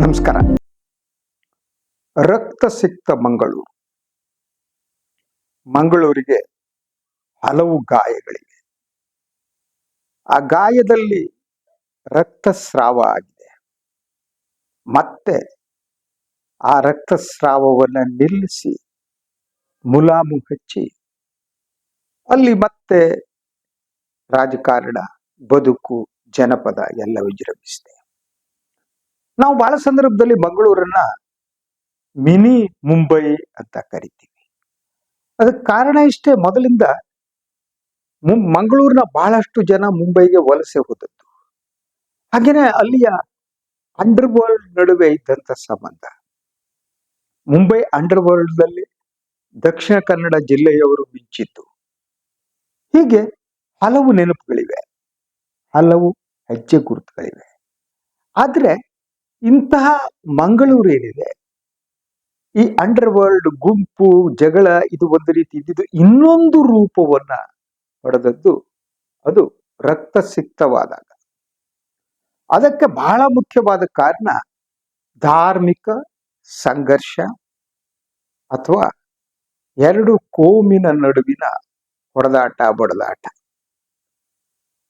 ನಮಸ್ಕಾರ. ರಕ್ತ ಸಿಕ್ತ ಮಂಗಳೂರು. ಮಂಗಳೂರಿಗೆ ಹಲವು ಗಾಯಗಳಿವೆ. ಆ ಗಾಯದಲ್ಲಿ ರಕ್ತಸ್ರಾವ ಆಗಿದೆ. ಮತ್ತೆ ಆ ರಕ್ತಸ್ರಾವವನ್ನು ನಿಲ್ಲಿಸಿ ಮುಲಾಮು ಹಚ್ಚಿ ಅಲ್ಲಿ ಮತ್ತೆ ರಾಜಕಾರಣ, ಬದುಕು, ಜನಪದ ಎಲ್ಲ ವಿಜೃಂಭಿಸಿದೆ ನಾವು ಬಹಳ ಸಂದರ್ಭದಲ್ಲಿ ಮಂಗಳೂರನ್ನ ಮಿನಿ ಮುಂಬೈ ಅಂತ ಕರಿತೀವಿ. ಅದಕ್ಕೆ ಕಾರಣ ಇಷ್ಟೇ ಮೊದಲಿಂದ ಮಂಗಳೂರಿನ ಬಹಳಷ್ಟು ಜನ ಮುಂಬೈಗೆ ವಲಸೆ ಹೋದದ್ದು. ಹಾಗೇನೆ ಅಲ್ಲಿಯ ಅಂಡರ್ ವರ್ಲ್ಡ್ ನಡುವೆ ಇದ್ದಂತ ಸಂಬಂಧ. ಮುಂಬೈ ಅಂಡರ್ ವರ್ಲ್ಡ್ನಲ್ಲಿ ದಕ್ಷಿಣ ಕನ್ನಡ ಜಿಲ್ಲೆಯವರು ಮಿಂಚಿತ್ತು ಹೀಗೆ ಹಲವು ನೆನಪುಗಳಿವೆ. ಹಲವು ಹೆಜ್ಜೆ ಗುರುತುಗಳಿವೆ. ಆದ್ರೆ ಇಂತಹ ಮಂಗಳೂರು ಏನಿದೆ? ಈ ಅಂಡರ್ ವರ್ಲ್ಡ್ ಗುಂಪು, ಜಗಳ, ಇದು ಒಂದು ರೀತಿ ಇದ್ದಿದ್ದು ಇನ್ನೊಂದು ರೂಪವನ್ನ ಪಡೆದದ್ದು ಅದು ರಕ್ತಸಿಕ್ತವಾದಾಗ. ಅದಕ್ಕೆ ಬಹಳ ಮುಖ್ಯವಾದ ಕಾರಣ ಧಾರ್ಮಿಕ ಸಂಘರ್ಷ ಅಥವಾ ಎರಡು ಕೋಮಿನ ನಡುವಿನ ಹೊಡೆದಾಟ, ಬಡದಾಟ.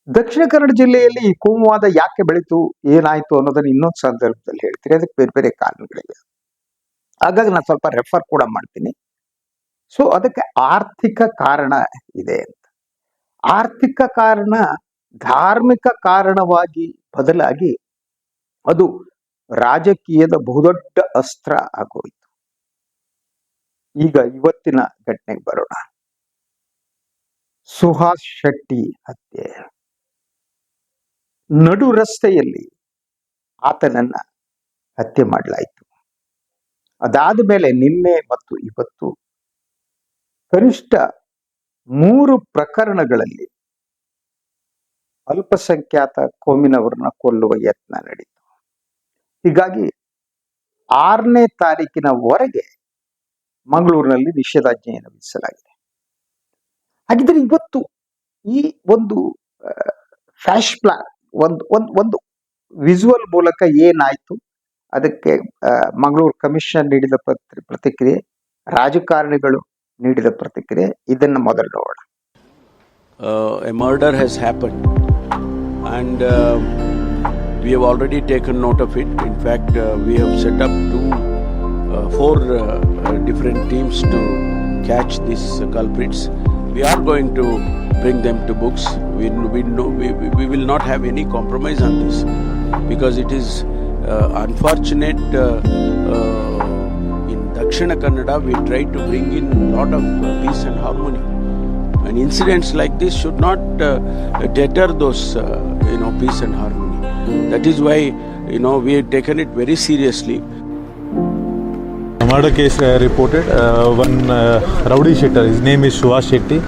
ದಕ್ಷಿಣ ಕನ್ನಡ ಜಿಲ್ಲೆಯಲ್ಲಿ ಈ ಕೋಮುವಾದ ಯಾಕೆ ಬೆಳೀತು, ಏನಾಯ್ತು ಅನ್ನೋದನ್ನ ಇನ್ನೊಂದು ಸಂದರ್ಭದಲ್ಲಿ ಹೇಳ್ತೀನಿ. ಅದಕ್ಕೆ ಬೇರೆ ಬೇರೆ ಕಾರಣಗಳಿವೆ. ಹಾಗಾಗಿ ನಾನು ಸ್ವಲ್ಪ ರೆಫರ್ ಕೂಡ ಮಾಡ್ತೀನಿ. ಸೊ ಅದಕ್ಕೆ ಆರ್ಥಿಕ ಕಾರಣ ಇದೆ ಅಂತ. ಆರ್ಥಿಕ ಕಾರಣ, ಧಾರ್ಮಿಕ ಕಾರಣವಾಗಿ ಬದಲಾಗಿ ಅದು ರಾಜಕೀಯದ ಬಹುದೊಡ್ಡ ಅಸ್ತ್ರ ಆಗೋಯ್ತು. ಈಗ ಇವತ್ತಿನ ಘಟನೆಗೆ ಬರೋಣ. ಸುಹಾಸ್ ಶೆಟ್ಟಿ ಹತ್ಯೆ. ನಡು ರಸ್ತೆಯಲ್ಲಿ ಆತನನ್ನ ಹತ್ಯೆ ಮಾಡಲಾಯಿತು. ಅದಾದ ಮೇಲೆ ನಿನ್ನೆ ಮತ್ತು ಇವತ್ತು ಕನಿಷ್ಠ ಮೂರು ಪ್ರಕರಣಗಳಲ್ಲಿ ಅಲ್ಪಸಂಖ್ಯಾತ ಕೋಮಿನವರನ್ನ ಕೊಲ್ಲುವ ಯತ್ನ ನಡೀತು. ಹೀಗಾಗಿ ಆರನೇ ತಾರೀಕಿನವರೆಗೆ ಮಂಗಳೂರಿನಲ್ಲಿ ನಿಷೇಧಾಜ್ಞೆಯನ್ನು ವಿಧಿಸಲಾಗಿದೆ. ಹಾಗಿದ್ರೆ ಇವತ್ತು ಈ ಒಂದು ಫ್ಯಾಶ್ ಪ್ಲಾನ್ ಒಂದು ಒಂದು ಒಂದು ವಿಜುವಲ್ ಮೂಲಕ ಏನಾಯ್ತು? ಅದಕ್ಕೆ ಮಂಗಳೂರು ಕಮಿಷನ್ ನೀಡಿದ ಪತ್ರ ಪ್ರತಿಕ್ರಿಯೆ, ರಾಜಕಾರಣಿಗಳು ನೀಡಿದ ಪ್ರತಿಕ್ರಿಯೆ, ಇದನ್ನು ಮೊದಲು murder has happen and we have already taken note of it in fact we have set up two four different teams to catch this culprits we are going to bring them to books. We, we know we, we- will not have any compromise on this because it is uh, unfortunate uh, uh, in dakshina kannada we try to bring in a lot of uh, peace and harmony. And incidents like this should not uh, deter those uh, you know peace and harmony. That is why you know we have taken it very seriously murder case uh, reported. Uh, one uh, rowdy shitter, his name is Suhas Shetty.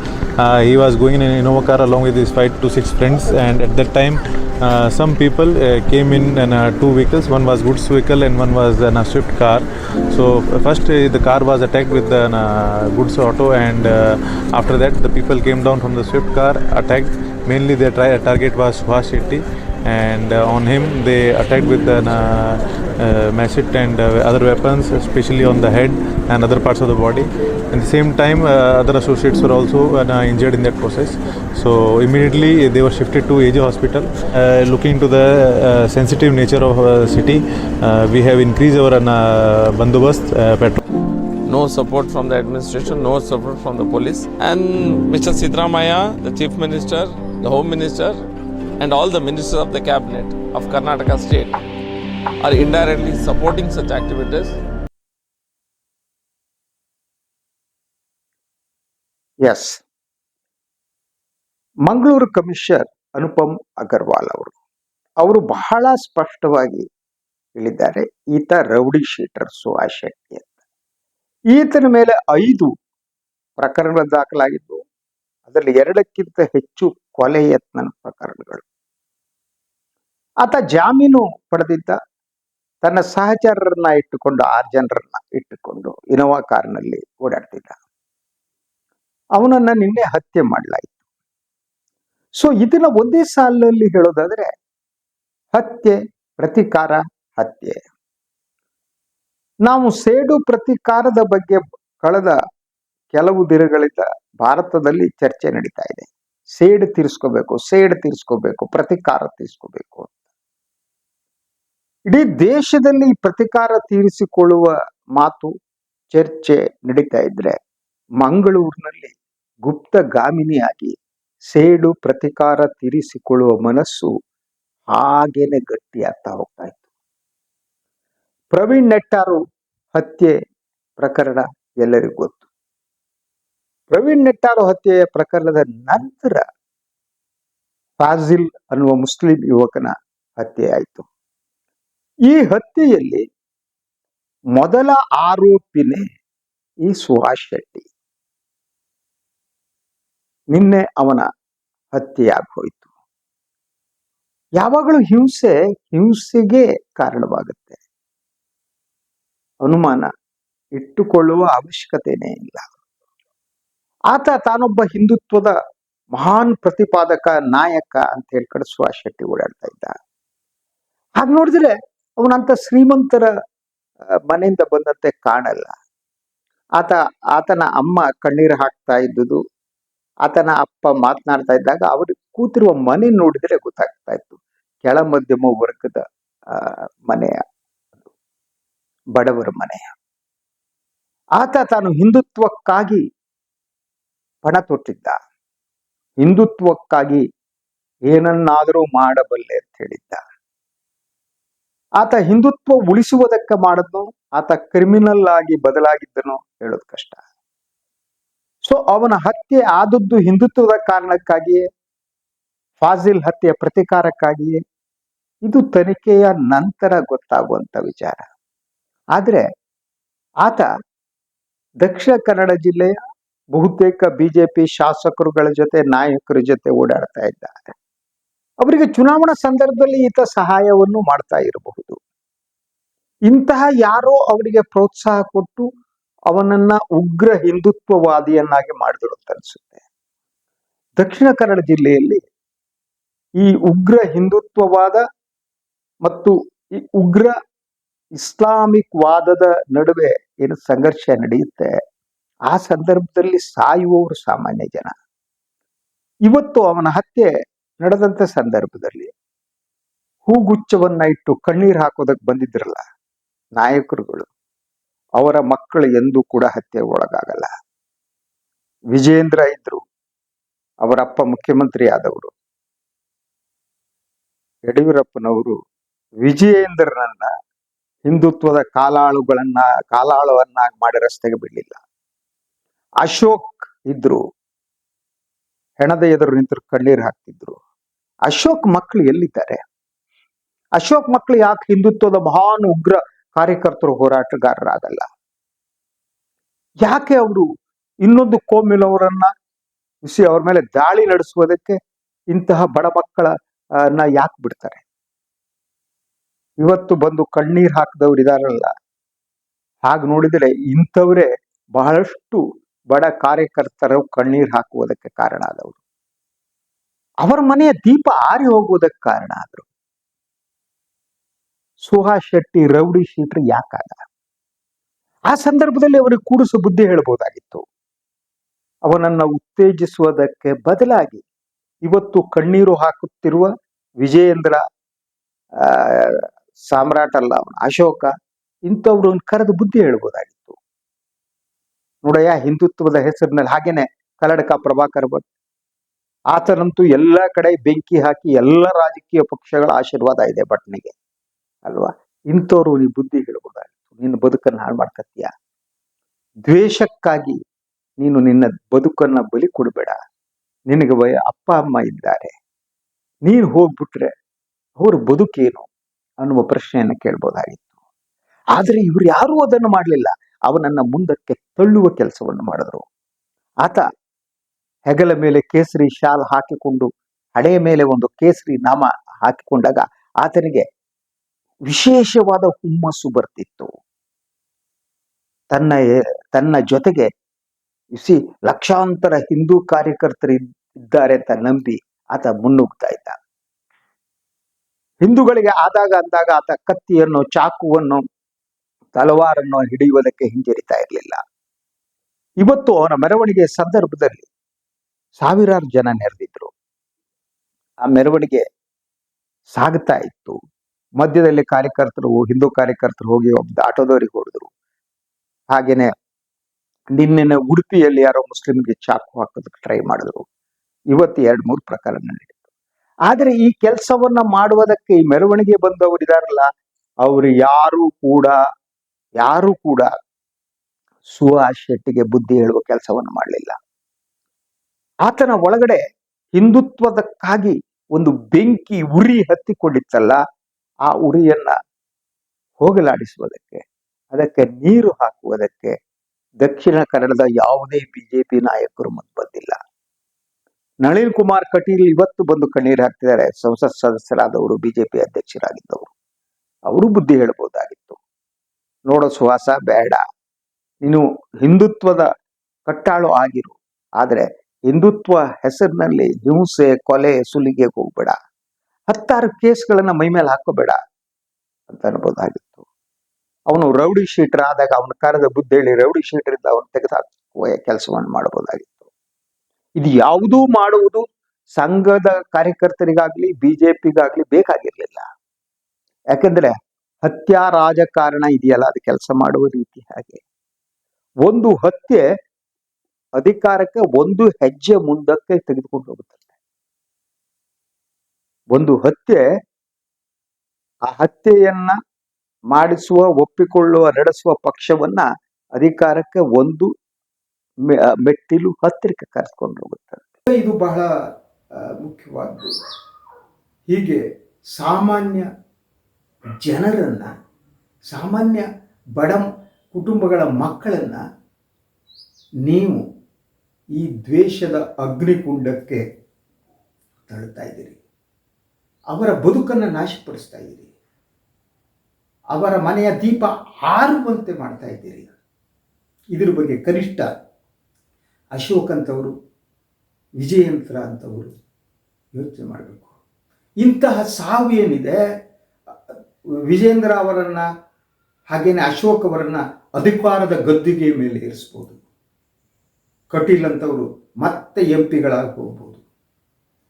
He was going in an Innova car along with his five to six friends, and at that time, uh, some people uh, came in in uh, two vehicles. One was goods vehicle and one was a Swift car. So uh, first, uh, the car was attacked with the uh, goods auto, and uh, after that, the people came down from the Swift car, attacked. Mainly, their target was Suhas Shetty and uh, on him they attacked with an uh, uh, machete and uh, other weapons especially on the head and other parts of the body at the same time uh, other associates were also uh, injured in that process so immediately they were shifted to AJ hospital uh, looking into the uh, sensitive nature of uh, city uh, we have increased our uh, bandobast uh, patrol no support from the administration, no support from the police. And Mr. Sidramaya, the Chief Minister, the Home Minister, and all the ministers of the cabinet of Karnataka state are indirectly supporting such activities. Yes Mangaluru commissioner Anupam Agarwal ಅವರು. ಅವರು ಬಹಳ ಸ್ಪಷ್ಟವಾಗಿ ಹೇಳಿದ್ದಾರೆ, ಈತ rowdy sheeter Suhas Shetty ಅಂತ. ಈತನ ಮೇಲೆ ಐದು ಪ್ರಕರಣ ದಾಖಲಾಗಿದ್ದು ಅದರಲ್ಲಿ ಎರಡಕ್ಕಿಂತ ಹೆಚ್ಚು ಕೊಲೆ ಯತ್ನ ಪ್ರಕರಣಗಳು. ಆತ ಜಾಮೀನು ಪಡೆದಿದ್ದ, ತನ್ನ ಸಹಚರರನ್ನ ಇಟ್ಟುಕೊಂಡು ಆರು ಜನರನ್ನ ಇಟ್ಟುಕೊಂಡು, ಇನೋವಾ ಕಾರ್ನಲ್ಲಿ ಓಡಾಡ್ತಿದ್ದ. ಅವನನ್ನ ನಿನ್ನೆ ಹತ್ಯೆ ಮಾಡಲಾಯಿತು. ಸೊ ಇದನ್ನ ಒಂದೇ ಸಾಲಲ್ಲಿ ಹೇಳೋದಾದ್ರೆ, ಹತ್ಯೆ, ಪ್ರತಿಕಾರ, ಹತ್ಯೆ. ನಾವು ಸೇಡು ಪ್ರತಿಕಾರದ ಬಗ್ಗೆ ಕಳೆದ ಕೆಲವು ದಿನಗಳಿಂದ ಭಾರತದಲ್ಲಿ ಚರ್ಚೆ ನಡೀತಾ ಇದೆ. ಸೇಡು ತೀರಿಸ್ಕೋಬೇಕು ಸೇಡು ತೀರಿಸ್ಕೋಬೇಕು, ಪ್ರತಿಕಾರ ತೀರಿಸ್ಕೋಬೇಕು ಅಂತ. ಇಡೀ ದೇಶದಲ್ಲಿ ಪ್ರತಿಕಾರ ತೀರಿಸಿಕೊಳ್ಳುವ ಮಾತು ಚರ್ಚೆ ನಡೀತಾ ಇದ್ರೆ, ಮಂಗಳೂರಿನಲ್ಲಿ ಗುಪ್ತಗಾಮಿನಿಯಾಗಿ ಸೇಡು ಪ್ರತಿಕಾರ ತೀರಿಸಿಕೊಳ್ಳುವ ಮನಸ್ಸು ಹಾಗೇನೆ ಗಟ್ಟಿಯಾಗ್ತಾ ಹೋಗ್ತಾ ಇತ್ತು ಪ್ರವೀಣ್ ನೆಟ್ಟಾರು ಹತ್ಯೆ ಪ್ರಕರಣ ಎಲ್ಲರಿಗೂ ಗೊತ್ತು. ಪ್ರವೀಣ್ ನೆಟ್ಟಾರು ಹತ್ಯೆಯ ಪ್ರಕರಣದ ನಂತರ ಫಾಜಿಲ್ ಅನ್ನುವ ಮುಸ್ಲಿಂ ಯುವಕನ ಹತ್ಯೆ ಆಯಿತು ಈ ಹತ್ಯೆಯಲ್ಲಿ ಮೊದಲ ಆರೋಪಿನೇ ಈ ಸುಹಾಸ್ ಶೆಟ್ಟಿ. ನಿನ್ನೆ ಅವನ ಹತ್ಯೆಯಾಗಿ ಹೋಯಿತು ಯಾವಾಗಲೂ ಹಿಂಸೆ ಹಿಂಸೆಗೆ ಕಾರಣವಾಗುತ್ತೆ. ಅನುಮಾನ ಇಟ್ಟುಕೊಳ್ಳುವ ಅವಶ್ಯಕತೆನೇ ಇಲ್ಲ. ಆತ ತಾನೊಬ್ಬ ಹಿಂದುತ್ವದ ಮಹಾನ್ ಪ್ರತಿಪಾದಕ, ನಾಯಕ ಅಂತ ಹೇಳ್ಕೊಂಡು ಸುಭಾಷ್ ಶೆಟ್ಟಿ ಓಡಾಡ್ತಾ ಇದ್ದ. ಹಾಗೆ ನೋಡಿದ್ರೆ ಅವನಂತ ಶ್ರೀಮಂತರ ಮನೆಯಿಂದ ಬಂದಂತೆ ಕಾಣಲ್ಲ. ಆತ, ಆತನ ಅಮ್ಮ ಕಣ್ಣೀರು ಹಾಕ್ತಾ ಇದ್ದುದು ಆತನ ಅಪ್ಪ ಮಾತನಾಡ್ತಾ ಇದ್ದಾಗ ಅವರು ಕೂತಿರುವ ಮನೆ ನೋಡಿದ್ರೆ ಗೊತ್ತಾಗ್ತಾ ಇತ್ತು. ಕೆಳ ಮಧ್ಯಮ ವರ್ಗದ ಮನೆಯ ಬಡವರ ಮನೆಯ ಆತ ತಾನು ಹಿಂದುತ್ವಕ್ಕಾಗಿ ಪಣ ತೊಟ್ಟಿದ್ದ. ಹಿಂದುತ್ವಕ್ಕಾಗಿ ಏನನ್ನಾದರೂ ಮಾಡಬಲ್ಲೆ ಅಂತ ಹೇಳಿದ್ದ. ಆತ ಹಿಂದುತ್ವ ಉಳಿಸುವುದಕ್ಕೆ ಮಾಡದ್ನು, ಆತ ಕ್ರಿಮಿನಲ್ ಆಗಿ ಬದಲಾಗಿದ್ದನೋ ಹೇಳೋದು ಕಷ್ಟ. ಸೊ ಅವನ ಹತ್ಯೆ ಆದದ್ದು ಹಿಂದುತ್ವದ ಕಾರಣಕ್ಕಾಗಿಯೇ ಫಾಜಿಲ್ ಹತ್ಯೆಯ ಪ್ರತಿಕಾರಕ್ಕಾಗಿಯೇ ಇದು ತನಿಖೆಯ ನಂತರ ಗೊತ್ತಾಗುವಂತ ವಿಚಾರ. ಆದರೆ, ಆತ ದಕ್ಷಿಣ ಕನ್ನಡ ಜಿಲ್ಲೆಯ ಬಹುತೇಕ ಬಿಜೆಪಿ ಶಾಸಕರುಗಳ ಜೊತೆ, ನಾಯಕರ ಜೊತೆ ಓಡಾಡ್ತಾ ಇದ್ದಾರೆ. ಅವರಿಗೆ ಚುನಾವಣಾ ಸಂದರ್ಭದಲ್ಲಿ ಈತ ಸಹಾಯವನ್ನು ಮಾಡ್ತಾ ಇರಬಹುದು. ಇಂತಹ ಯಾರೋ ಅವರಿಗೆ ಪ್ರೋತ್ಸಾಹ ಕೊಟ್ಟು ಅವನನ್ನ ಉಗ್ರ ಹಿಂದುತ್ವವಾದಿಯನ್ನಾಗಿ ಮಾಡಿದಳು ಅಂತ ಅನ್ಸುತ್ತೆ. ದಕ್ಷಿಣ ಕನ್ನಡ ಜಿಲ್ಲೆಯಲ್ಲಿ ಈ ಉಗ್ರ ಹಿಂದುತ್ವವಾದ ಮತ್ತು ಈ ಉಗ್ರ ಇಸ್ಲಾಮಿಕ್ ವಾದದ ನಡುವೆ ಏನು ಸಂಘರ್ಷ ನಡೆಯುತ್ತೆ, ಆ ಸಂದರ್ಭದಲ್ಲಿ ಸಾಯುವವರು ಸಾಮಾನ್ಯ ಜನ. ಇವತ್ತು ಅವನ ಹತ್ಯೆ ನಡೆದಂತ ಸಂದರ್ಭದಲ್ಲಿ ಹೂಗುಚ್ಛವನ್ನ ಇಟ್ಟು ಕಣ್ಣೀರ್ ಹಾಕೋದಕ್ಕೆ ಬಂದಿದ್ರಲ್ಲ ನಾಯಕರುಗಳು. ಅವರ ಮಕ್ಕಳು ಎಂದೂ ಕೂಡ ಹತ್ಯೆ ಒಳಗಾಗಲ್ಲ. ವಿಜೇಂದ್ರ ಇದ್ರು. ಅವರಪ್ಪ ಮುಖ್ಯಮಂತ್ರಿ ಆದವರು ಯಡಿಯೂರಪ್ಪನವರು ವಿಜಯೇಂದ್ರನನ್ನ ಹಿಂದುತ್ವದ ಕಾಲಾಳುಗಳನ್ನ, ಕಾಲಾಳುವನ್ನಾಗಿ ಮಾಡಿ ರಸ್ತೆಗೆ ಬಿಡಲಿಲ್ಲ. ಅಶೋಕ್ ಇದ್ರು. ಹೆಣದ ಎದುರು ನಿಂತರು ಕಣ್ಣೀರು ಹಾಕ್ತಿದ್ರು. ಅಶೋಕ್ ಮಕ್ಕಳು ಎಲ್ಲಿದ್ದಾರೆ? ಅಶೋಕ್ ಮಕ್ಕಳು ಯಾಕೆ ಹಿಂದುತ್ವದ ಮಹಾನ್ ಉಗ್ರ ಕಾರ್ಯಕರ್ತರು ಹೋರಾಟಗಾರರಾಗಲ್ಲ. ಯಾಕೆ ಅವರು ಇನ್ನೊಂದು ಕೋಮಿಲವರನ್ನ ಬಿಸಿ ಅವ್ರ ಮೇಲೆ ದಾಳಿ ನಡೆಸುವುದಕ್ಕೆ ಇಂತಹ ಬಡ ಮಕ್ಕಳ ಯಾಕೆ ಬಿಡ್ತಾರೆ? ಇವತ್ತು ಬಂದು ಕಣ್ಣೀರ್ ಹಾಕಿದವ್ರು ಇದಾರಲ್ಲ. ಹಾಗೆ ನೋಡಿದ್ರೆ ಇಂಥವರೇ ಬಹಳಷ್ಟು ಬಡ ಕಾರ್ಯಕರ್ತರು ಕಣ್ಣೀರ್ ಹಾಕುವುದಕ್ಕೆ ಕಾರಣ ಆದವರು. ಅವರ ಮನೆಯ ದೀಪ ಆರಿ ಹೋಗುವುದಕ್ಕೆ ಕಾರಣ ಆದ್ರು. ಸುಹಾಸ್ ಶೆಟ್ಟಿ, ರೌಡಿ ಶೀಟ್ರ್ ಯಾಕಾಗ ಆ ಸಂದರ್ಭದಲ್ಲಿ ಅವರಿಗೆ ಕೂಡಿಸು ಬುದ್ಧಿ ಹೇಳಬಹುದಾಗಿತ್ತು ಅವನನ್ನ ಉತ್ತೇಜಿಸುವುದಕ್ಕೆ ಬದಲಾಗಿ ಇವತ್ತು ಕಣ್ಣೀರು ಹಾಕುತ್ತಿರುವ ವಿಜಯೇಂದ್ರ ಸಾಮ್ರಾಟ್ ಅಲ್ಲ ಅವನ, ಅಶೋಕ, ಇಂಥವ್ರನ್ನ ಕರೆದು ಬುದ್ಧಿ ಹೇಳ್ಬೋದಾಗಿತ್ತು. ನೋಡಯ್ಯ, ಹಿಂದುತ್ವದ ಹೆಸರಿನಲ್ಲಿ ಹಾಗೇನೆ ಕಲಡಕ ಪ್ರಭಾಕರ್ ಭಟ್. ಆತನಂತೂ ಎಲ್ಲ ಕಡೆ ಬೆಂಕಿ ಹಾಕಿ ಎಲ್ಲ ರಾಜಕೀಯ ಪಕ್ಷಗಳ ಆಶೀರ್ವಾದ ಇದೆ ಭಟ್ನಿಗೆ. ಅಲ್ವಾ? ಇಂಥವ್ರು ನೀ ಬುದ್ಧಿ ಹೇಳ್ಬೋದಾಗಿತ್ತು ನಿನ್ನ ಬದುಕನ್ನು ಹಾಳು ಮಾಡ್ಕತ್ತೀಯ? ದ್ವೇಷಕ್ಕಾಗಿ ನೀನು ನಿನ್ನ ಬದುಕನ್ನ ಬಲಿ ಕೊಡಬೇಡ. ನಿನಗೆ ವಯ ಅಪ್ಪ, ಅಮ್ಮ ಇದ್ದಾರೆ. ನೀನು ಹೋಗ್ಬಿಟ್ರೆ ಅವ್ರ ಬದುಕೇನು ಅನ್ನುವ ಪ್ರಶ್ನೆಯನ್ನು ಕೇಳ್ಬೋದಾಗಿತ್ತು. ಆದ್ರೆ ಇವ್ರು ಯಾರೂ ಅದನ್ನು ಮಾಡಲಿಲ್ಲ. ಅವನನ್ನ ಮುಂದಕ್ಕೆ ತಳ್ಳುವ ಕೆಲಸವನ್ನು ಮಾಡಿದ್ರು. ಆತ ಹೆಗಲ ಮೇಲೆ ಕೇಸರಿ ಶಾಲ್ ಹಾಕಿಕೊಂಡು ಹಳೆಯ ಮೇಲೆ ಒಂದು ಕೇಸರಿ ನಾಮ ಹಾಕಿಕೊಂಡಾಗ ಆತನಿಗೆ ವಿಶೇಷವಾದ ಹುಮ್ಮಸ್ಸು ಬರ್ತಿತ್ತು. ತನ್ನ ತನ್ನ ಜೊತೆಗೆ ಸಿ ಲಕ್ಷಾಂತರ ಹಿಂದೂ ಕಾರ್ಯಕರ್ತರು ಇದ್ದಾರೆ ಅಂತ ನಂಬಿ ಆತ ಮುನ್ನುಗ್ತಾ ಇದ್ದ. ಹಿಂದೂಗಳಿಗೆ ಆದಾಗ ಅಂದಾಗ ಆತ ಕತ್ತಿಯನ್ನು, ಚಾಕುವನ್ನು, ತಲವಾರನ್ನು ಹಿಡಿಯುವುದಕ್ಕೆ ಹಿಂಜರಿತಾ ಇರಲಿಲ್ಲ. ಇವತ್ತು ಅವನ ಮೆರವಣಿಗೆ ಸಂದರ್ಭದಲ್ಲಿ ಸಾವಿರಾರು ಜನ ನೆರೆದಿದ್ರು. ಆ ಮೆರವಣಿಗೆ ಸಾಗ್ತಾ ಇತ್ತು. ಮಧ್ಯದಲ್ಲಿ ಕಾರ್ಯಕರ್ತರು, ಹಿಂದೂ ಕಾರ್ಯಕರ್ತರು ಹೋಗಿ ಒಬ್ಬ ಆಟೋದವರಿಗೆ ಹೊಡೆದ್ರು. ಹಾಗೇನೆ ನಿನ್ನೆ ಉಡುಪಿಯಲ್ಲಿ ಯಾರೋ ಮುಸ್ಲಿಮ್ಗೆ ಚಾಕು ಹಾಕೋದಕ್ಕೆ ಟ್ರೈ ಮಾಡಿದ್ರು. ಇವತ್ತು ಎರಡು ಮೂರು ಪ್ರಕರಣ ನಡೀತು. ಆದರೆ ಈ ಕೆಲಸವನ್ನ ಮಾಡುವುದಕ್ಕೆ ಈ ಮೆರವಣಿಗೆ ಬಂದವರು ಇದಾರಲ್ಲ, ಅವರು ಯಾರು ಕೂಡ ಯಾರು ಕೂಡ ಸುಹಾಸ್ ಶೆಟ್ಟಿಗೆ ಬುದ್ಧಿ ಹೇಳುವ ಕೆಲಸವನ್ನು ಮಾಡಲಿಲ್ಲ. ಆತನ ಒಳಗಡೆ ಹಿಂದುತ್ವದಕ್ಕಾಗಿ ಒಂದು ಬೆಂಕಿ ಉರಿ ಹತ್ತಿಕೊಂಡಿತ್ತಲ್ಲ ಆ ಉರಿಯನ್ನ ಹೋಗಲಾಡಿಸುವುದಕ್ಕೆ, ಅದಕ್ಕೆ ನೀರು ಹಾಕುವುದಕ್ಕೆ ದಕ್ಷಿಣ ಕನ್ನಡದ ಯಾವುದೇ ಬಿಜೆಪಿ ನಾಯಕರು ಮುಂದೆ ಬಂದಿಲ್ಲ ನಳಿನ್ ಕುಮಾರ್ ಕಟೀಲ್ ಇವತ್ತು ಬಂದು ಕಣ್ಣೀರು ಹಾಕ್ತಿದ್ದಾರೆ. ಸಂಸತ್ ಸದಸ್ಯರಾದವರು, ಬಿಜೆಪಿ ಅಧ್ಯಕ್ಷರಾಗಿದ್ದವರು. ಅವರು ಬುದ್ಧಿ ಹೇಳಬಹುದಾಗಿತ್ತು. ನೋಡೋ ಸುಹಾಸ ಬೇಡ. ನೀನು ಹಿಂದುತ್ವದ ಕಟ್ಟಾಳು ಆಗಿರು. ಆದ್ರೆ ಹಿಂದುತ್ವ ಹೆಸರಿನಲ್ಲಿ ಹಿಂಸೆ, ಕೊಲೆ, ಸುಲಿಗೆ ಹೋಗ್ಬೇಡ. ಹತ್ತಾರು ಕೇಸ್ಗಳನ್ನ ಮೈ ಮೇಲೆ ಹಾಕೋಬೇಡ ಅಂತ ಅನ್ಬೋದಾಗಿತ್ತು. ಅವನು ರೌಡಿ ಶೀಟರ್ ಆದಾಗ ಅವನ ಕಾರದ ಬುದ್ಧಿ ಹೇಳಿ ರೌಡಿ ಶೀಟರ್ ಇದ್ದ ಅವನು ತೆಗೆದಾಕುವ ಕೆಲಸವನ್ನು ಮಾಡಬಹುದಾಗಿತ್ತು ಇದು ಯಾವುದೂ ಮಾಡುವುದು ಸಂಘದ ಕಾರ್ಯಕರ್ತರಿಗಾಗ್ಲಿ, ಬಿಜೆಪಿಗಾಗ್ಲಿ ಬೇಕಾಗಿರ್ಲಿಲ್ಲ. ಯಾಕಂದ್ರೆ ಹತ್ಯಾ ರಾಜಕಾರಣ ಇದೆಯಲ್ಲ, ಅದು ಕೆಲಸ ಮಾಡುವ ರೀತಿ ಹಾಗೆ. ಒಂದು ಹತ್ಯೆ ಅಧಿಕಾರಕ್ಕೆ ಒಂದು ಹೆಜ್ಜೆ ಮುಂದಕ್ಕೆ ತೆಗೆದುಕೊಂಡು ಹೋಗುತ್ತದೆ ಒಂದು ಹತ್ಯೆ, ಆ ಹತ್ಯೆಯನ್ನ ಮಾಡಿಸುವ, ಒಪ್ಪಿಕೊಳ್ಳುವ, ನಡೆಸುವ ಪಕ್ಷವನ್ನ ಅಧಿಕಾರಕ್ಕೆ ಒಂದು ಮೆಟ್ಟಿಲು ಹತ್ತಿರಕ್ಕೆ ಕರೆಸ್ಕೊಂಡು ಹೋಗುತ್ತಾರೆ ಇದು ಬಹಳ ಮುಖ್ಯವಾದ್ದು. ಹೀಗೆ ಸಾಮಾನ್ಯ ಜನರನ್ನ, ಸಾಮಾನ್ಯ ಬಡ ಕುಟುಂಬಗಳ ಮಕ್ಕಳನ್ನ ನೀವು ಈ ದ್ವೇಷದ ಅಗ್ನಿಕುಂಡಕ್ಕೆ ತಳ್ತಾ ಇದ್ದೀರಿ. ಅವರ ಬದುಕನ್ನು ನಾಶಪಡಿಸ್ತಾ ಇದ್ದೀರಿ. ಅವರ ಮನೆಯ ದೀಪ ಹಾರುವಂತೆ ಮಾಡ್ತಾ ಇದ್ದೀರಿ. ಇದ್ರ ಬಗ್ಗೆ ಕನಿಷ್ಠ ಅಶೋಕ್ ಅಂತವರು ವಿಜಯಂತ್ರ ಅಂತವರು ಯೋಚನೆ ಮಾಡಬೇಕು. ಇಂತಹ ಸಾವು ಏನಿದೆ? ವಿಜೇಂದ್ರ ಅವರನ್ನು ಹಾಗೇನೆ ಅಶೋಕ್ ಅವರನ್ನು ಅಧಿಕಾರದ ಗದ್ದಿಗೆ ಮೇಲೆ ಇರಿಸ್ಬೋದು ಕಟೀಲ್ ಅಂತವರು ಮತ್ತೆ ಎಂ ಪಿಗಳಾಗಿ ಹೋಗ್ಬೋದು.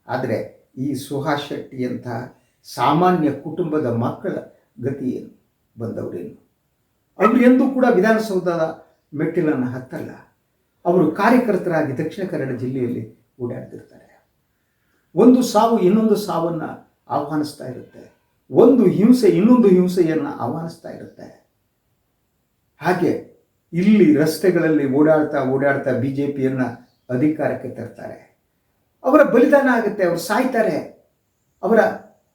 ಆದರೆ ಈ ಸುಹಾಸ್ ಶೆಟ್ಟಿಯಂತಹ ಸಾಮಾನ್ಯ ಕುಟುಂಬದ ಮಕ್ಕಳ ಗತಿ ಬಂದವರೇನು? ಅವರು ಎಂದೂ ಕೂಡ ವಿಧಾನಸೌಧದ ಮೆಟ್ಟಿಲನ್ನು ಹತ್ತಲ್ಲ. ಅವರು ಕಾರ್ಯಕರ್ತರಾಗಿ ದಕ್ಷಿಣ ಕನ್ನಡ ಜಿಲ್ಲೆಯಲ್ಲಿ ಓಡಾಡ್ತಿರ್ತಾರೆ. ಒಂದು ಸಾವು ಇನ್ನೊಂದು ಸಾವನ್ನು ಆಹ್ವಾನಿಸ್ತಾ ಇರುತ್ತೆ. ಒಂದು ಹಿಂಸೆ ಇನ್ನೊಂದು ಹಿಂಸೆಯನ್ನು ಆಹ್ವಾನಿಸ್ತಾ ಇರುತ್ತೆ. ಹಾಗೆ ಇಲ್ಲಿ ರಸ್ತೆಗಳಲ್ಲಿ ಓಡಾಡ್ತಾ ಓಡಾಡ್ತಾ ಬಿ ಜೆ ಪಿಯನ್ನು ಅಧಿಕಾರಕ್ಕೆ ತರ್ತಾರೆ. ಅವರ ಬಲಿದಾನ ಆಗುತ್ತೆ, ಅವ್ರು ಸಾಯ್ತಾರೆ. ಅವರ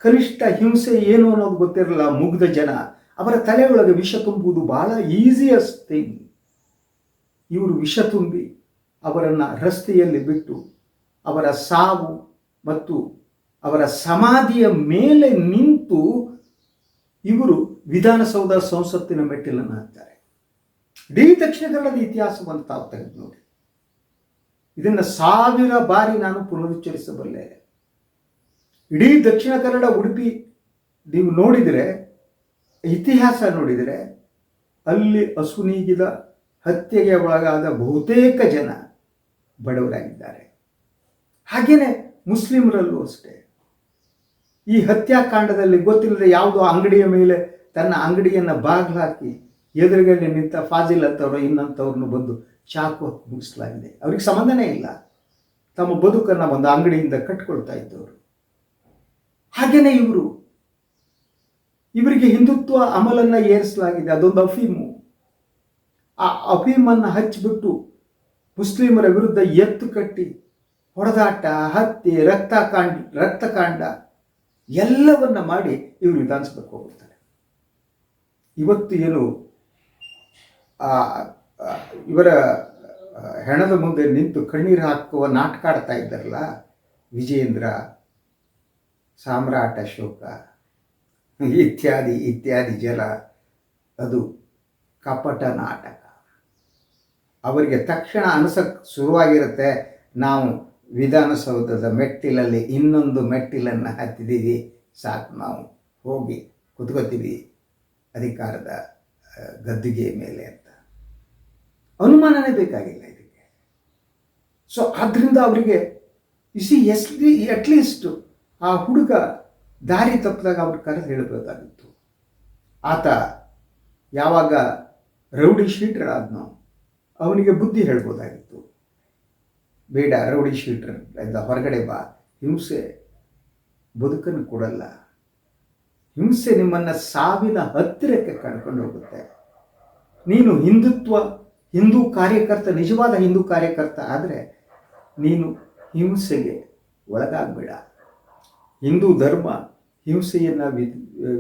ಕನಿಷ್ಠ ಹಿಂಸೆ ಏನು ಅನ್ನೋದು ಗೊತ್ತಿರಲ್ಲ ಮುಗ್ಧ ಜನ. ಅವರ ತಲೆಯೊಳಗೆ ವಿಷ ತುಂಬುವುದು ಬಹಳ ಈಸಿಯಸ್ಟ್ ಥಿಂಗ್ ಇವರು ವಿಷ ತುಂಬಿ ಅವರನ್ನು ರಸ್ತೆಯಲ್ಲಿ ಬಿಟ್ಟು ಅವರ ಸಾವು ಮತ್ತು ಅವರ ಸಮಾಧಿಯ ಮೇಲೆ ನಿಂತು ಇವರು ವಿಧಾನಸೌಧ ಸಂಸತ್ತಿನ ಮೆಟ್ಟಿಲನ್ನು ಹಾಕ್ತಾರೆ. ಇಡೀ ದಕ್ಷಿಣ ಕನ್ನಡದ ಇತಿಹಾಸವನ್ನು ತಾವು ತೆಗೆದು ನೋಡಿ. ಇದನ್ನು ಸಾವಿರ ಬಾರಿ ನಾನು ಪುನರುಚ್ಚರಿಸಬಲ್ಲೆ. ಇಡೀ ದಕ್ಷಿಣ ಕನ್ನಡ ಉಡುಪಿ ನೀವು ನೋಡಿದರೆ, ಇತಿಹಾಸ ನೋಡಿದರೆ, ಅಲ್ಲಿ ಅಸುನೀಗಿದ ಹತ್ಯೆಗೆ ಒಳಗಾದ ಬಹುತೇಕ ಜನ ಬಡವರಾಗಿದ್ದಾರೆ. ಹಾಗೆಯೇ ಮುಸ್ಲಿಮರಲ್ಲೂ ಅಷ್ಟೇ. ಈ ಹತ್ಯಾಕಾಂಡದಲ್ಲಿ ಗೊತ್ತಿಲ್ಲದ ಯಾವುದೋ ಅಂಗಡಿಯ ಮೇಲೆ ತನ್ನ ಅಂಗಡಿಯನ್ನು ಬಾಗಿಲು ಹಾಕಿ ಎದುರುಗಡೆ ನಿಂತ ಫಾಜಿಲ್ ಅಂತವರು ಇನ್ನಂಥವ್ರನ್ನು ಬಂದು ಚಾಕು ಮುಗಿಸಲಾಗಿದೆ ಅವ್ರಿಗೆ ಸಂಬಂಧನೇ ಇಲ್ಲ. ತಮ್ಮ ಬದುಕನ್ನು ಒಂದು ಅಂಗಡಿಯಿಂದ ಕಟ್ಕೊಳ್ತಾ ಇದ್ದವರು. ಹಾಗೇನೆ ಇವರು. ಇವರಿಗೆ ಹಿಂದುತ್ವ ಅಮಲನ್ನು ಏರಿಸಲಾಗಿದೆ. ಅದೊಂದು ಅಫೀಮು. ಆ ಅಫೀಮನ್ನು ಹಚ್ಚಿಬಿಟ್ಟು ಮುಸ್ಲಿಮರ ವಿರುದ್ಧ ಎತ್ತು ಕಟ್ಟಿ ಹೊಡೆದಾಟ ಹತ್ಯೆ ರಕ್ತಕಾಂಡ ರಕ್ತಕಾಂಡ ಎಲ್ಲವನ್ನ ಮಾಡಿ ಇವರು ವಿಧಾನಸಭೆಗೆ ಹೋಗ್ಬಿಡ್ತಾರೆ. ಇವತ್ತು ಏನು ಆ, ಇವರ ಹೆಣದ ಮುಂದೆ ನಿಂತು ಕಣ್ಣೀರು ಹಾಕುವ ನಾಟಕ ಆಡ್ತಾ ಇದ್ದಾರಲ್ಲ ವಿಜೇಂದ್ರ ಸಾಮ್ರಾಟ ಅಶೋಕ ಇತ್ಯಾದಿ ಇತ್ಯಾದಿ ಜಲ, ಅದು ಕಪಟ ನಾಟಕ. ಅವರಿಗೆ ತಕ್ಷಣ ಅನಿಸಕ್ಕೆ ಶುರುವಾಗಿರುತ್ತೆ, ನಾವು ವಿಧಾನಸೌಧದ ಮೆಟ್ಟಿಲಲ್ಲಿ ಇನ್ನೊಂದು ಮೆಟ್ಟಿಲನ್ನು ಹತ್ತಿದ್ದೀವಿ ಸಾಕು ನಾವು, ಹೋಗಿ ಕುತ್ಕೋತೀವಿ ಅಧಿಕಾರದ ಗದ್ದುಗೆ ಮೇಲೆ ಅಂತ. ಅನುಮಾನನೇ ಬೇಕಾಗಿಲ್ಲ ಇದಕ್ಕೆ. ಸೊ ಆದ್ದರಿಂದ ಅವರಿಗೆ ಇಸಿ ಎಸ್ಲಿ ಅಟ್ಲೀಸ್ಟ್ ಆ ಹುಡುಗ ದಾರಿ ತಪ್ಪಿದಾಗ ಅವ್ರ ಕರೆದು ಹೇಳಬೇಕಾಗಿತ್ತು ಆತ ಯಾವಾಗ ರೌಡಿ ಶೀಟರ್ ಆದ್ನೋ ಅವನಿಗೆ ಬುದ್ಧಿ ಹೇಳ್ಬೋದಾಗಿತ್ತು. ಬೇಡ, ರೌಡಿ ಶೀಟರ್ ಇಂದ ಹೊರಗಡೆ ಬಾ, ಹಿಂಸೆ ಬದುಕನ್ನು ಕೊಡಲ್ಲ. ಹಿಂಸೆ ನಿಮ್ಮನ್ನು ಸಾವಿನ ಹತ್ತಿರಕ್ಕೆ ಕರ್ಕೊಂಡು ಹೋಗುತ್ತೆ. ನೀನು ಹಿಂದುತ್ವ ಹಿಂದೂ ಕಾರ್ಯಕರ್ತ, ನಿಜವಾದ ಹಿಂದೂ ಕಾರ್ಯಕರ್ತ ಆದರೆ ನೀನು ಹಿಂಸೆಗೆ ಒಳಗಾಗಬೇಡ. ಹಿಂದೂ ಧರ್ಮ ಹಿಂಸೆಯನ್ನು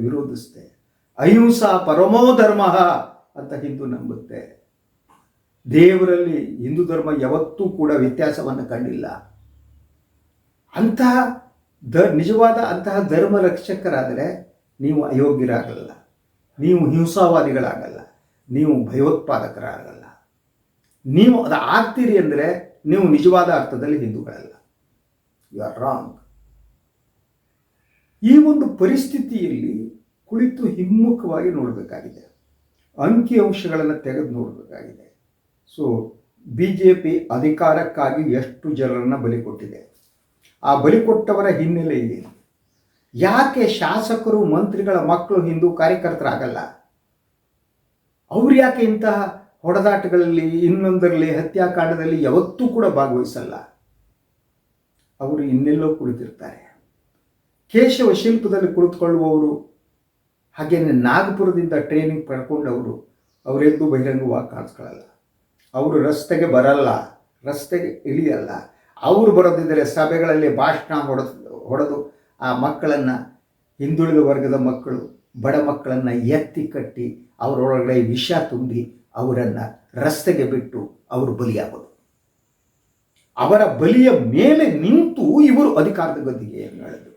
ವಿರೋಧಿಸುತ್ತೆ. ಅಹಿಂಸಾ ಪರಮೋ ಧರ್ಮ ಅಂತ ಹಿಂದೂ ನಂಬುತ್ತೆ. ದೇವರಲ್ಲಿ ಹಿಂದೂ ಧರ್ಮ ಯಾವತ್ತೂ ಕೂಡ ವ್ಯತ್ಯಾಸವನ್ನು ಕಂಡಿಲ್ಲ. ಅಂತಹ ದ, ನಿಜವಾದ ಅಂತಹ ಧರ್ಮ ರಕ್ಷಕರಾದರೆ ನೀವು ಅಯೋಗ್ಯರಾಗಲ್ಲ. ನೀವು ಹಿಂಸಾವಾದಿಗಳಾಗಲ್ಲ. ನೀವು ಭಯೋತ್ಪಾದಕರಾಗಲ್ಲ. ನೀವು ಅದು ಆಗ್ತೀರಿ ಅಂದರೆ ನೀವು ನಿಜವಾದ ಅರ್ಥದಲ್ಲಿ ಹಿಂದೂಗಳಲ್ಲ. ಯು ಆರ್ ರಾಂಗ್ ಈ ಒಂದು ಪರಿಸ್ಥಿತಿಯಲ್ಲಿ ಕುಳಿತು ಹಿಮ್ಮುಖವಾಗಿ ನೋಡಬೇಕಾಗಿದೆ. ಅಂಕಿಅಂಶಗಳನ್ನು ತೆಗೆದು ನೋಡಬೇಕಾಗಿದೆ. ಸೊ ಬಿ ಜೆ ಪಿ ಅಧಿಕಾರಕ್ಕಾಗಿ ಎಷ್ಟು ಜನರನ್ನು ಬಲಿ ಕೊಟ್ಟಿದೆ. ಆ ಬಲಿ ಕೊಟ್ಟವರ ಹಿನ್ನೆಲೆ ಇದೆ. ಯಾಕೆ ಶಾಸಕರು, ಮಂತ್ರಿಗಳ ಮಕ್ಕಳು ಹಿಂದೂ ಕಾರ್ಯಕರ್ತರಾಗಲ್ಲ? ಅವ್ರು ಯಾಕೆ ಇಂತಹ ಹೊಡೆದಾಟಗಳಲ್ಲಿ, ಇನ್ನೊಂದರಲ್ಲಿ, ಹತ್ಯಾಕಾಂಡದಲ್ಲಿ ಯಾವತ್ತೂ ಕೂಡ ಭಾಗವಹಿಸಲ್ಲ. ಅವರು ಇನ್ನೆಲ್ಲೋ ಕುಳಿತಿರ್ತಾರೆ. ಕೇಶವ ಶಿಲ್ಪದಲ್ಲಿ ಕುಳಿತುಕೊಳ್ಳುವವರು ಹಾಗೆಯೇ ನಾಗಪುರದಿಂದ ಟ್ರೈನಿಂಗ್ ಪಡ್ಕೊಂಡವರು, ಅವರೆಂದೂ ಬಹಿರಂಗವಾಗಿ ಕಾಣಿಸ್ಕೊಳ್ಳಲ್ಲ. ಅವರು ರಸ್ತೆಗೆ ಬರಲ್ಲ, ರಸ್ತೆಗೆ ಇಳಿಯಲ್ಲ. ಅವರು ಬರೋದಿದ್ದರೆ ಸಭೆಗಳಲ್ಲಿ ಭಾಷಣ ಹೊಡೆದು ಹೊಡೆದು ಆ ಮಕ್ಕಳನ್ನು, ಹಿಂದುಳಿದ ವರ್ಗದ ಮಕ್ಕಳು, ಬಡ ಮಕ್ಕಳನ್ನು ಎತ್ತಿ ಕಟ್ಟಿ, ಅವರೊಳಗಡೆ ವಿಷ ತುಂಬಿ ಅವರನ್ನು ರಸ್ತೆಗೆ ಬಿಟ್ಟು ಅವರು ಬಲಿಯಾಗೋದು. ಅವರ ಬಲಿಯ ಮೇಲೆ ನಿಂತು ಇವರು ಅಧಿಕಾರದ ಗದ್ದಿಗೆ ಹೇಳಿದ್ರು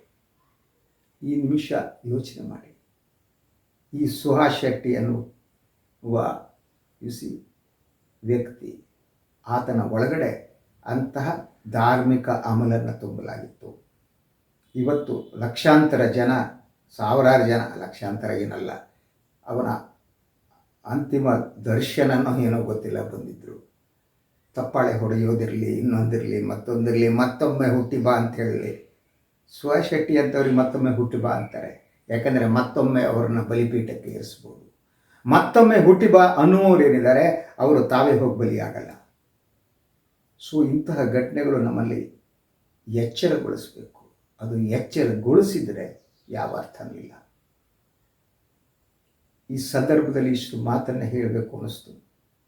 ಈ ನಿಮಿಷ ಯೋಚನೆ ಮಾಡಿ. ಈ ಸುಹಾಸ್ ಶೆಟ್ಟಿ ಅನ್ನುವ ಯುಸಿ ವ್ಯಕ್ತಿ ಆತನ ಒಳಗಡೆ ಅಂತಹ ಧಾರ್ಮಿಕ ಅಮಲನ್ನು ತುಂಬಲಾಗಿತ್ತು. ಇವತ್ತು ಲಕ್ಷಾಂತರ ಜನ, ಸಾವಿರಾರು ಜನ, ಲಕ್ಷಾಂತರ ಏನಲ್ಲ, ಅವನ ಅಂತಿಮ ದರ್ಶನನೋ ಏನೋ ಗೊತ್ತಿಲ್ಲ ಬಂದಿದ್ದರು ತಪ್ಪಾಳೆ ಹೊಡೆಯೋದಿರಲಿ, ಇನ್ನೊಂದಿರಲಿ, ಮತ್ತೊಂದಿರಲಿ, ಮತ್ತೊಮ್ಮೆ ಹುಟ್ಟಿ ಬಾ ಅಂತ ಹೇಳಲಿ ಸ್ವಶೆಟ್ಟಿ ಅಂತವ್ರಿಗೆ ಮತ್ತೊಮ್ಮೆ ಹುಟ್ಟಿ ಬಾ ಅಂತಾರೆ. ಯಾಕಂದರೆ ಮತ್ತೊಮ್ಮೆ ಅವರನ್ನು ಬಲಿಪೀಠಕ್ಕೆ ಏರಿಸ್ಬೋದು. ಮತ್ತೊಮ್ಮೆ ಹುಟ್ಟಿ ಬಾ ಅನ್ನುವರು ಏನಿದ್ದಾರೆ, ಅವರು ತಾವೇ ಹೋಗಿ ಬಲಿಯಾಗಲ್ಲ. ಸೊ ಇಂತಹ ಘಟನೆಗಳು ನಮ್ಮಲ್ಲಿ ಎಚ್ಚರಗೊಳಿಸಬೇಕು. ಅದು ಎಚ್ಚರಗೊಳಿಸಿದರೆ ಯಾವ ಅರ್ಥನೂ ಇಲ್ಲ. ಈ ಸಂದರ್ಭದಲ್ಲಿ ಇಷ್ಟು ಮಾತನ್ನು ಹೇಳಬೇಕು ಅನ್ನಿಸ್ತು.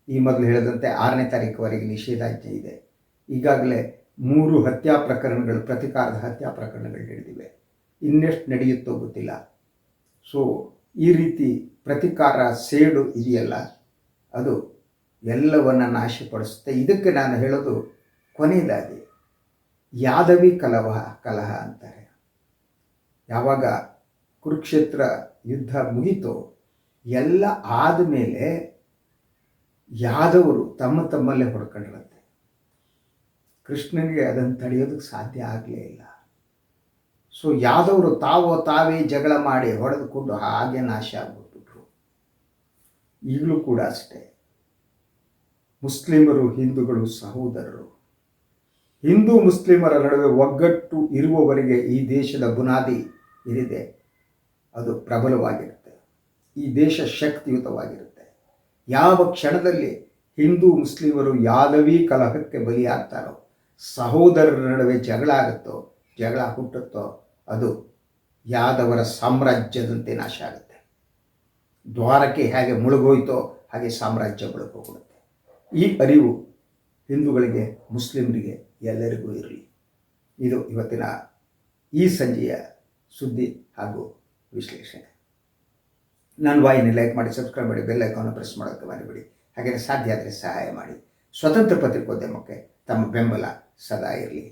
ಈ ಮೊದಲು ಹೇಳಿದಂತೆ ಆರನೇ ತಾರೀಕುವರೆಗೆ ನಿಷೇಧಾಜ್ಞೆ ಇದೆ. ಈಗಾಗಲೇ ಮೂರು ಹತ್ಯಾ ಪ್ರಕರಣಗಳು, ಪ್ರತಿಕಾರದ ಹತ್ಯಾ ಪ್ರಕರಣಗಳು ನಡೆದಿವೆ. ಇನ್ನೆಷ್ಟು ನಡೆಯುತ್ತೋ ಗೊತ್ತಿಲ್ಲ. ಸೊ ಈ ರೀತಿ ಪ್ರತಿಕಾರ ಸೇಡು ಇದೆಯಲ್ಲ, ಅದು ಎಲ್ಲವನ್ನು ನಾಶಪಡಿಸುತ್ತೆ. ಇದಕ್ಕೆ ನಾನು ಹೇಳೋದು ಕೊನೆಯದಾಗಿ, ಯಾದವಿ ಕಲಹ ಕಲಹ ಅಂತಾರೆ. ಯಾವಾಗ ಕುರುಕ್ಷೇತ್ರ ಯುದ್ಧ ಮುಗೀತೋ ಎಲ್ಲ ಆದಮೇಲೆ ಯಾದವರು ತಮ್ಮ ತಮ್ಮಲ್ಲೇ ಹೊಡ್ಕೊಂಡ್ರಂತೆ ಕೃಷ್ಣನಿಗೆ ಅದನ್ನು ತಡೆಯೋದಕ್ಕೆ ಸಾಧ್ಯ ಆಗಲೇ ಇಲ್ಲ. ಸೊ ಯಾದವರು ತಾವೋ ತಾವೇ ಜಗಳ ಮಾಡಿ ಹೊಡೆದುಕೊಂಡು ಹಾಗೆ ನಾಶ ಆಗ್ಬಿಟ್ಬಿಟ್ರು. ಈಗಲೂ ಕೂಡ ಅಷ್ಟೇ. ಮುಸ್ಲಿಮರು, ಹಿಂದೂಗಳು, ಸಹೋದರರು. ಹಿಂದೂ ಮುಸ್ಲಿಮರ ನಡುವೆ ಒಗ್ಗಟ್ಟು ಇರುವವರೆಗೆ ಈ ದೇಶದ ಬುನಾದಿ ಇರಿದೆ. ಅದು ಪ್ರಬಲವಾಗಿರುತ್ತೆ ಈ ದೇಶ ಶಕ್ತಿಯುತವಾಗಿರುತ್ತೆ. ಯಾವ ಕ್ಷಣದಲ್ಲಿ ಹಿಂದೂ ಮುಸ್ಲಿಮರು ಯಾದವಿ ಕಲಹಕ್ಕೆ ಬಲಿಯಾಗ್ತಾರೋ, ಸಹೋದರರ ನಡುವೆ ಜಗಳ ಆಗುತ್ತೋ, ಜಗಳ ಹುಟ್ಟುತ್ತೋ, ಅದು ಯಾದವರ ಸಾಮ್ರಾಜ್ಯದಂತೆ ನಾಶ ಆಗುತ್ತೆ. ದ್ವಾರಕ್ಕೆ ಹೇಗೆ ಮುಳುಗೋಯ್ತೋ ಹಾಗೆ ಸಾಮ್ರಾಜ್ಯ ಮುಳುಗೋಗುತ್ತೆ ಈ ಅರಿವು ಹಿಂದೂಗಳಿಗೆ, ಮುಸ್ಲಿಮರಿಗೆ ಎಲ್ಲರಿಗೂ ಇರಲಿ. ಇದು ಇವತ್ತಿನ ಈ ಸಂಜೆಯ ಸುದ್ದಿ ಹಾಗೂ ವಿಶ್ಲೇಷಣೆ. ನನ್ನ ವಾಹಿನಿ ಲೈಕ್ ಮಾಡಿ ಸಬ್ಸ್ಕ್ರೈಬ್ ಮಾಡಿ ಬೆಲ್ ಐಕಾನ್ ಪ್ರೆಸ್ ಮಾಡೋಕ್ಕೆ ಮರಿಬೇಡಿ. ಹಾಗೆಯೇ ಸಾಧ್ಯ ಆದರೆ ಸಹಾಯ ಮಾಡಿ. ಸ್ವತಂತ್ರ ಪತ್ರಿಕೋದ್ಯಮಕ್ಕೆ ತಮ್ಮ ಬೆಂಬಲ ಸದಾ ಇರಲಿ.